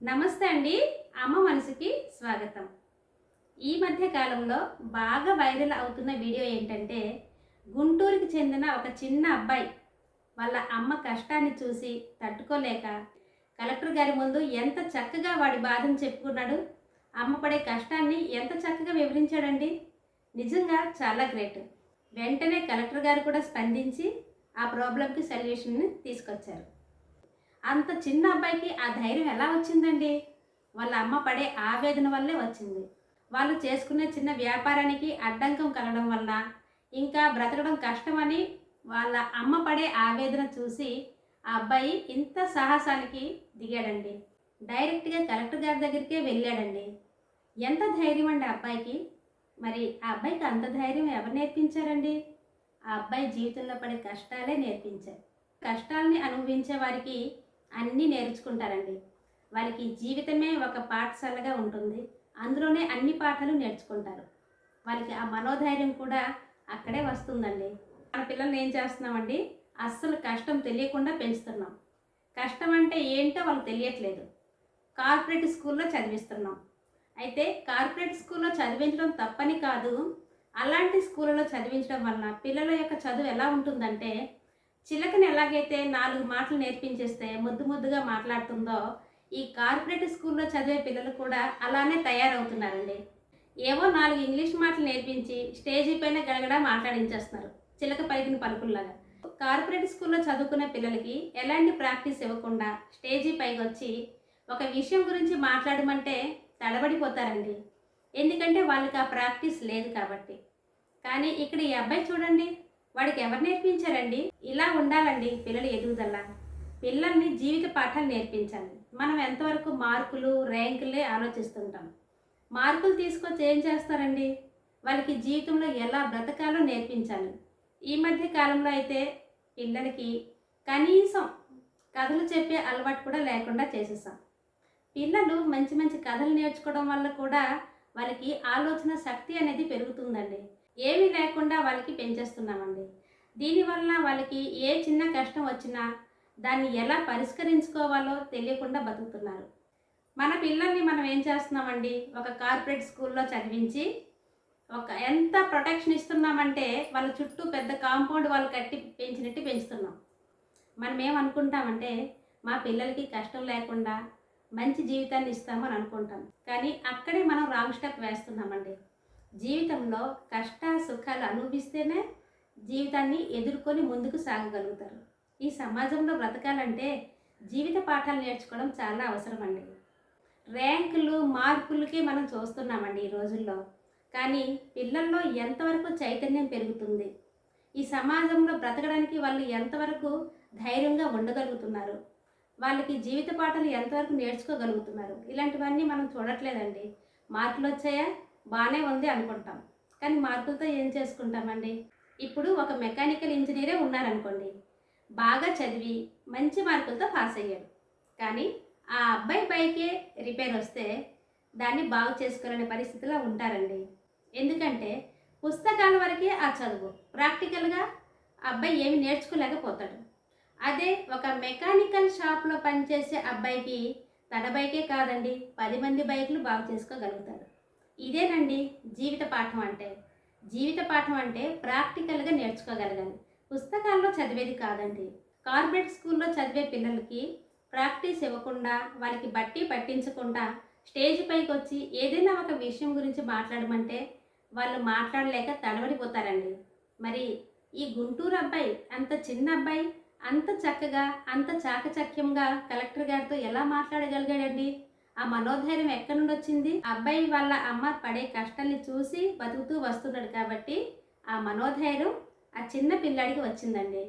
నమస్తే అండి. అమ్మ మనసుకి స్వాగతం. ఈ మధ్య కాలంలో బాగా వైరల్ అవుతున్న వీడియో ఏంటంటే గుంటూరుకి చెందిన ఒక చిన్న అబ్బాయి వాళ్ళ అమ్మ కష్టాన్ని చూసి తట్టుకోలేక కలెక్టర్ గారి ముందు ఎంత చక్కగా వాడి బాధను చెప్పుకున్నాడు. అమ్మ పడే కష్టాన్ని ఎంత చక్కగా వివరించాడండి. నిజంగా చాలా గ్రేట్. వెంటనే కలెక్టర్ గారు కూడా స్పందించి ఆ ప్రాబ్లంకి సొల్యూషన్ని తీసుకొచ్చారు. అంత చిన్న అబ్బాయికి ఆ ధైర్యం ఎలా వచ్చిందండి? వాళ్ళ అమ్మ పడే ఆవేదన వల్లే వచ్చింది. వాళ్ళు చేసుకునే చిన్న వ్యాపారానికి అడ్డంకం కలగడం వల్ల ఇంకా బ్రతకడం కష్టమని వాళ్ళ అమ్మ పడే ఆవేదన చూసి ఆ అబ్బాయి ఇంత సాహసానికి దిగాడండి. డైరెక్ట్గా కలెక్టర్ గారి దగ్గరికే వెళ్ళాడండి. ఎంత ధైర్యం అండి ఆ అబ్బాయికి? మరి ఆ అబ్బాయికి అంత ధైర్యం ఎవరు నేర్పించారండి? ఆ అబ్బాయి జీవితంలో పడే కష్టాలే నేర్పించారు. కష్టాలని అనుభవించే వారికి అన్నీ నేర్చుకుంటారండి. వాళ్ళకి జీవితమే ఒక పాఠశాలగా ఉంటుంది. అందులోనే అన్ని పాఠాలు నేర్చుకుంటారు. వాళ్ళకి ఆ మనోధైర్యం కూడా అక్కడే వస్తుందండి. మన పిల్లల్ని ఏం చేస్తున్నామండి? అస్సలు కష్టం తెలియకుండా పెంచుతున్నాం. కష్టం అంటే ఏంటో వాళ్ళకి తెలియట్లేదు. కార్పొరేట్ స్కూల్లో చదివిస్తున్నాం. అయితే కార్పొరేట్ స్కూల్లో చదివించడం తప్పని కాదు. అలాంటి స్కూళ్ళలో చదివించడం వలన పిల్లల యొక్క చదువు ఎలా ఉంటుందంటే చిలకని ఎలాగైతే నాలుగు మాటలు నేర్పించేస్తే ముద్దు ముద్దుగా మాట్లాడుతుందో ఈ కార్పొరేట్ స్కూల్లో చదివే పిల్లలు కూడా అలానే తయారవుతున్నారండి. ఏవో నాలుగు ఇంగ్లీష్ మాటలు నేర్పించి స్టేజీ పైన గడగడ మాట్లాడించేస్తున్నారు చిలక పలికిన పలుకుల్లాగా. కార్పొరేట్ స్కూల్లో చదువుకునే పిల్లలకి ఎలాంటి ప్రాక్టీస్ ఇవ్వకుండా స్టేజీ పైకి వచ్చి ఒక విషయం గురించి మాట్లాడమంటే తడబడిపోతారండి. ఎందుకంటే వాళ్ళకి ఆ ప్రాక్టీస్ లేదు కాబట్టి. కానీ ఇక్కడ ఈ అబ్బాయి చూడండి వాడికి ఎవరు నేర్పించారండి? ఇలా ఉండాలండి పిల్లల ఎదుగుదల. పిల్లల్ని జీవిత పాఠాలు నేర్పించాలి. మనం ఎంతవరకు మార్కులు ర్యాంకులే ఆలోచిస్తుంటాం. మార్కులు తీసుకొచ్చి ఏం చేస్తారండి? వాళ్ళకి జీవితంలో ఎలా బ్రతకాలో నేర్పించాలి. ఈ మధ్య కాలంలో అయితే పిల్లలకి కనీసం కథలు చెప్పే అలవాటు కూడా లేకుండా చేసేసాం. పిల్లలు మంచి మంచి కథలు నేర్చుకోవడం వల్ల కూడా వాళ్ళకి ఆలోచన శక్తి అనేది పెరుగుతుందండి. ఏమీ లేకుండా వాళ్ళకి పెంచేస్తున్నామండి. దీనివల్ల వాళ్ళకి ఏ చిన్న కష్టం వచ్చినా దాన్ని ఎలా పరిష్కరించుకోవాలో తెలియకుండా బతుకుతున్నారు. మన పిల్లల్ని మనం ఏం చేస్తున్నామండి? ఒక కార్పొరేట్ స్కూల్లో చదివించి ఒక ఎంత ప్రొటెక్షన్ ఇస్తున్నామంటే వాళ్ళ చుట్టూ పెద్ద కాంపౌండ్ వాళ్ళు కట్టి పెంచినట్టు పెంచుతున్నాం. మనం ఏమనుకుంటామంటే మా పిల్లలకి కష్టం లేకుండా మంచి జీవితాన్ని ఇస్తామని అనుకుంటాం. కానీ అక్కడే మనం రాంగ్ స్టెప్ వేస్తున్నామండి. జీవితంలో కష్ట సుఖాలు అనుభవిస్తేనే జీవితాన్ని ఎదుర్కొని ముందుకు సాగగలుగుతారు. ఈ సమాజంలో బ్రతకాలంటే జీవిత పాఠాలు నేర్చుకోవడం చాలా అవసరం అండి ర్యాంకులు మార్కులకే మనం చూస్తున్నామండి ఈ రోజుల్లో. కానీ పిల్లల్లో ఎంతవరకు చైతన్యం పెరుగుతుంది? ఈ సమాజంలో బ్రతకడానికి వాళ్ళు ఎంతవరకు ధైర్యంగా ఉండగలుగుతున్నారు? వాళ్ళకి జీవిత పాఠాలు ఎంతవరకు నేర్చుకోగలుగుతున్నారు? ఇలాంటివన్నీ మనం చూడట్లేదండి. మార్కులు వచ్చాయా బాగానే ఉంది అనుకుంటాం. కానీ మార్కులతో ఏం చేసుకుంటామండి? ఇప్పుడు ఒక మెకానికల్ ఇంజనీరే ఉన్నారనుకోండి. బాగా చదివి మంచి మార్కులతో పాస్ అయ్యాడు. కానీ ఆ అబ్బాయి బైకే రిపేర్ వస్తే దాన్ని బాగు చేసుకోలేని పరిస్థితిలో ఉంటారండి. ఎందుకంటే పుస్తకాల వరకే ఆ చదువు. ప్రాక్టికల్గా ఆ అబ్బాయి ఏమి నేర్చుకోలేకపోతాడు. అదే ఒక మెకానికల్ షాప్లో పనిచేసే అబ్బాయికి తన బైకే కాదండి. పది మంది బైకులు బాగు చేసుకోగలుగుతాడు. ఇదేనండి జీవిత పాఠం అంటే. జీవిత పాఠం అంటే ప్రాక్టికల్గా నేర్చుకోగలగాలి. పుస్తకాల్లో చదివేది కాదండి. కార్పొరేట్ స్కూల్లో చదివే పిల్లలకి ప్రాక్టీస్ ఇవ్వకుండా వాళ్ళకి బట్టి పట్టించకుండా స్టేజ్ పైకి వచ్చి ఏదైనా ఒక విషయం గురించి మాట్లాడమంటే వాళ్ళు మాట్లాడలేక తడబడిపోతారండి మరి ఈ గుంటూరు అబ్బాయి అంత చిన్న అబ్బాయి అంత చక్కగా అంత చాకచక్యంగా కలెక్టర్ గారితో ఎలా మాట్లాడగలిగాడండి? ఆ మనోధైర్యం ఎక్కడి నుండి వచ్చింది? అబ్బాయి వాళ్ళ అమ్మ పడే కష్టాన్ని చూసి బతుకుతూ వస్తున్నాడు కాబట్టి ఆ మనోధైర్యం ఆ చిన్న పిల్లాడికి వచ్చిందండి.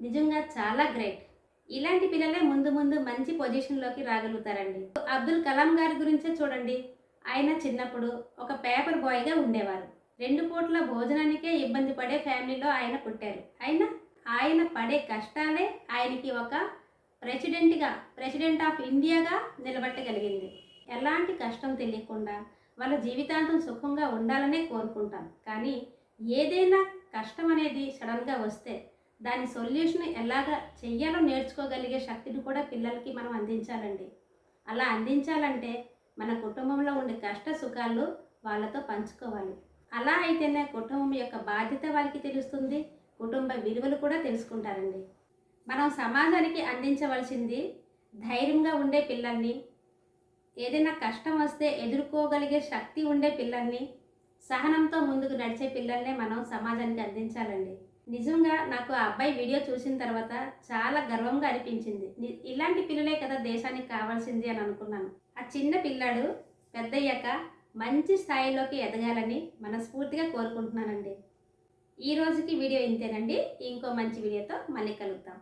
నిజంగా చాలా గ్రేట్. ఇలాంటి పిల్లలే ముందు ముందు మంచి పొజిషన్లోకి రాగలుగుతారండి. అబ్దుల్ కలాం గారి గురించే చూడండి. ఆయన చిన్నప్పుడు ఒక పేపర్ బాయ్గా ఉండేవారు. రెండు పూట్ల భోజనానికే ఇబ్బంది పడే ఫ్యామిలీలో ఆయన పుట్టారు. అయినా ఆయన పడే కష్టాలే ఆయనకి ఒక ప్రెసిడెంట్గా ప్రెసిడెంట్ ఆఫ్ ఇండియాగా నిలబెట్టగలిగింది. ఎలాంటి కష్టం తెలియకుండా వాళ్ళ జీవితాంతం సుఖంగా ఉండాలనే కోరుకుంటాం. కానీ ఏదైనా కష్టం అనేది సడన్గా వస్తే దాని సొల్యూషన్ ఎలాగ చెయ్యాలో నేర్చుకోగలిగే శక్తిని కూడా పిల్లలకి మనం అందించాలండి. అలా అందించాలంటే మన కుటుంబంలో ఉండే కష్ట సుఖాలు వాళ్ళతో పంచుకోవాలి. అలా అయితేనే కుటుంబం యొక్క బాధ్యత వాళ్ళకి తెలుస్తుంది కుటుంబ విలువలు కూడా తెలుసుకుంటారండి. మనం సమాజానికి అందించవలసింది ధైర్యంగా ఉండే పిల్లల్ని ఏదైనా కష్టం వస్తే ఎదుర్కోగలిగే శక్తి ఉండే పిల్లల్ని సహనంతో ముందుకు నడిచే పిల్లల్నే మనం సమాజానికి అందించాలండి. నిజంగా నాకు ఆ అబ్బాయి వీడియో చూసిన తర్వాత చాలా గర్వంగా అనిపించింది. ఇలాంటి పిల్లలే కదా దేశానికి కావాల్సింది అని అనుకున్నాను. ఆ చిన్న పిల్లాడు పెద్దయ్యాక మంచి స్థాయిలోకి ఎదగాలని మనస్ఫూర్తిగా కోరుకుంటున్నానండి. ఈ రోజుకి వీడియో ఇంతేనండి. ఇంకో మంచి వీడియోతో మళ్ళీ కలుగుతాం